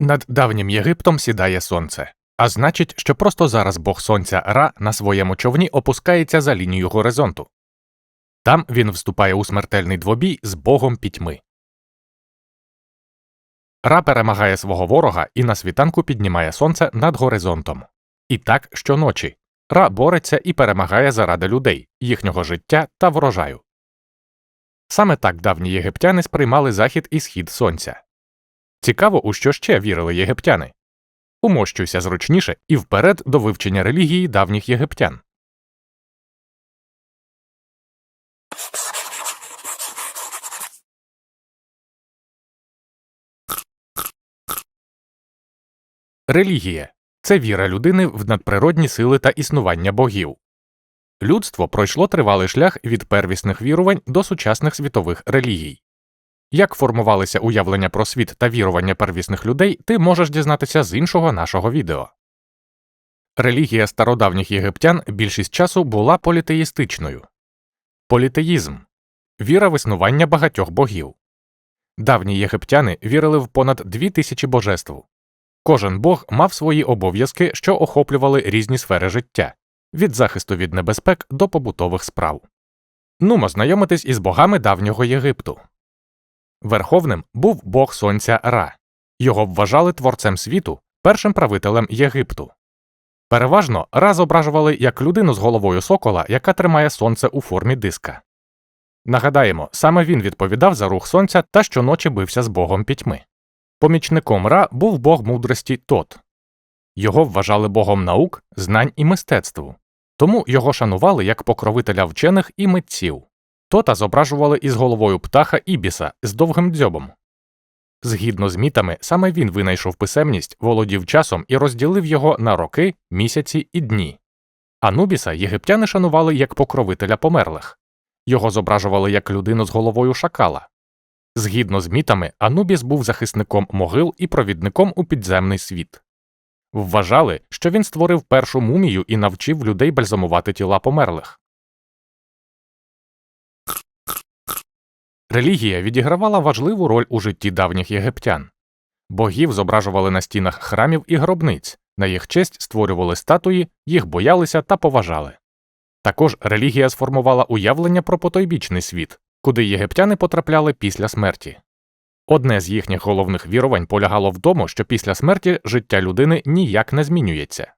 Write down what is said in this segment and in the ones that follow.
Над давнім Єгиптом сідає сонце, а значить, що просто зараз бог сонця Ра на своєму човні опускається за лінію горизонту. Там він вступає у смертельний двобій з богом пітьми. Ра перемагає свого ворога і на світанку піднімає сонце над горизонтом. І так щоночі Ра бореться і перемагає заради людей, їхнього життя та врожаю. Саме так давні єгиптяни сприймали захід і схід сонця. Цікаво, у що ще вірили єгиптяни. Умощуйся зручніше і вперед до вивчення релігії давніх єгиптян. Релігія це віра людини в надприродні сили та існування богів. Людство пройшло тривалий шлях від первісних вірувань до сучасних світових релігій. Як формувалися уявлення про світ та вірування первісних людей, ти можеш дізнатися з іншого нашого відео. Релігія стародавніх єгиптян більшість часу була політеїстичною. Політеїзм віра в існування багатьох богів. Давні єгиптяни вірили в понад дві тисячі божеств. Кожен бог мав свої обов'язки, що охоплювали різні сфери життя від захисту від небезпек до побутових справ. Нумо знайомитись із богами давнього Єгипту. Верховним був бог сонця Ра. Його вважали творцем світу, першим правителем Єгипту. Переважно Ра зображували як людину з головою сокола, яка тримає сонце у формі диска. Нагадаємо, саме він відповідав за рух сонця та щоночі бився з богом пітьми. Помічником Ра був бог мудрості Тот. Його вважали богом наук, знань і мистецтву, тому його шанували як покровителя вчених і митців. Тота зображували із головою птаха Ібіса з довгим дзьобом. Згідно з мітами, саме він винайшов писемність, володів часом і розділив його на роки, місяці і дні. Анубіса єгиптяни шанували як покровителя померлих, його зображували як людину з головою шакала. Згідно з мітами, Анубіс був захисником могил і провідником у підземний світ. Вважали, що він створив першу мумію і навчив людей бальзамувати тіла померлих. Релігія відігравала важливу роль у житті давніх єгиптян. Богів зображували на стінах храмів і гробниць, на їх честь створювали статуї, їх боялися та поважали. Також релігія сформувала уявлення про потойбічний світ, куди єгиптяни потрапляли після смерті. Одне з їхніх головних вірувань полягало в тому, що після смерті життя людини ніяк не змінюється.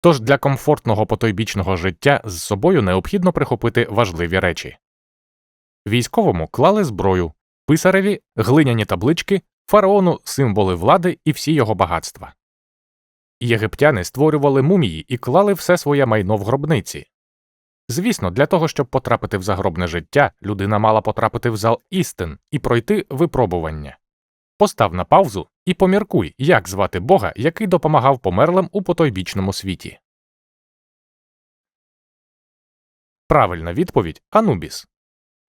Тож для комфортного потойбічного життя з собою необхідно прихопити важливі речі військовому клали зброю, писареві глиняні таблички, фараону символи влади і всі його багатства. Єгиптяни створювали мумії і клали все своє майно в гробниці. Звісно, для того, щоб потрапити в загробне життя, людина мала потрапити в зал істин і пройти випробування. Постав на паузу і поміркуй, як звати Бога, який допомагав померлим у потойбічному світі. Правильна відповідь Анубіс.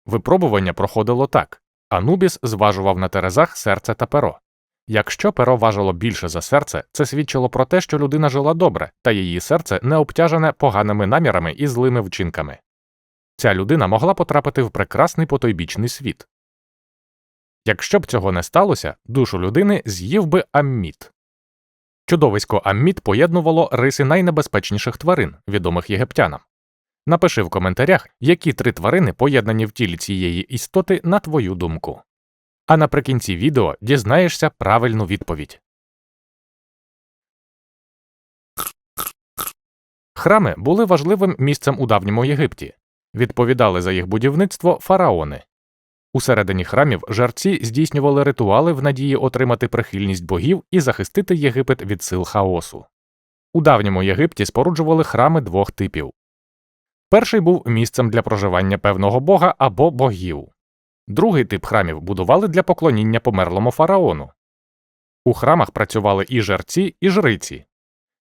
Випробування проходило так Анубіс зважував на терезах серце та перо. Якщо перо важило більше за серце, це свідчило про те, що людина жила добре, та її серце не обтяжене поганими намірами і злими вчинками. Ця людина могла потрапити в прекрасний потойбічний світ. Якщо б цього не сталося, душу людини з'їв би амміт. Чудовисько амміт поєднувало риси найнебезпечніших тварин, відомих єгиптянам. Напиши в коментарях, які три тварини поєднані в тілі цієї істоти на твою думку. А наприкінці відео дізнаєшся правильну відповідь. Храми були важливим місцем у давньому Єгипті. Відповідали за їх будівництво фараони. Усередині храмів жарці здійснювали ритуали в надії отримати прихильність богів і захистити Єгипет від сил хаосу. У давньому Єгипті споруджували храми двох типів. Перший був місцем для проживання певного бога або богів. Другий тип храмів будували для поклоніння померлому фараону. У храмах працювали і жерці, і жриці.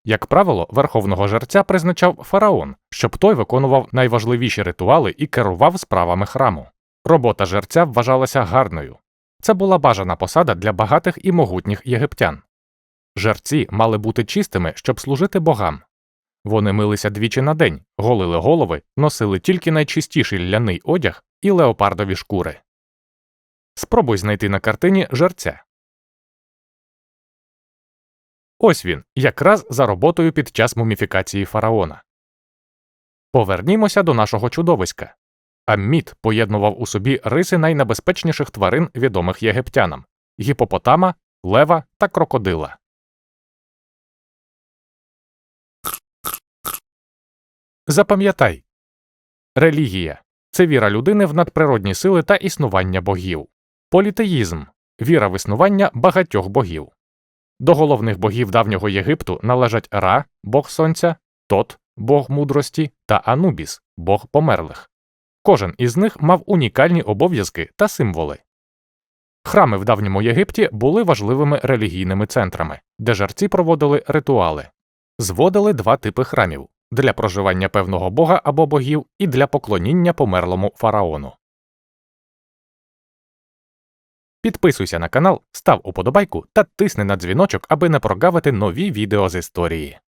Як правило, верховного жерця призначав фараон, щоб той виконував найважливіші ритуали і керував справами храму. Робота жерця вважалася гарною. Це була бажана посада для багатих і могутніх єгиптян. Жерці мали бути чистими, щоб служити богам. Вони милися двічі на день, голили голови, носили тільки найчистіший ляний одяг і леопардові шкури. Спробуй знайти на картині жерця. Ось він, якраз за роботою під час муміфікації фараона. Повернімося до нашого чудовиська. Амміт поєднував у собі риси найнебезпечніших тварин, відомих єгиптянам гіпопотама, лева та крокодила. Запам'ятай релігія це віра людини в надприродні сили та існування богів. Політеїзм віра в існування багатьох богів. До головних богів давнього Єгипту належать Ра, бог сонця, Тот, бог мудрості, та Анубіс, бог померлих. Кожен із них мав унікальні обов'язки та символи. Храми в давньому Єгипті були важливими релігійними центрами, де жерці проводили ритуали. Зводили два типи храмів для проживання певного бога або богів і для поклоніння померлому фараону. Підписуйся на канал, став уподобайку та тисни на дзвіночок, аби не прогавити нові відео з історії.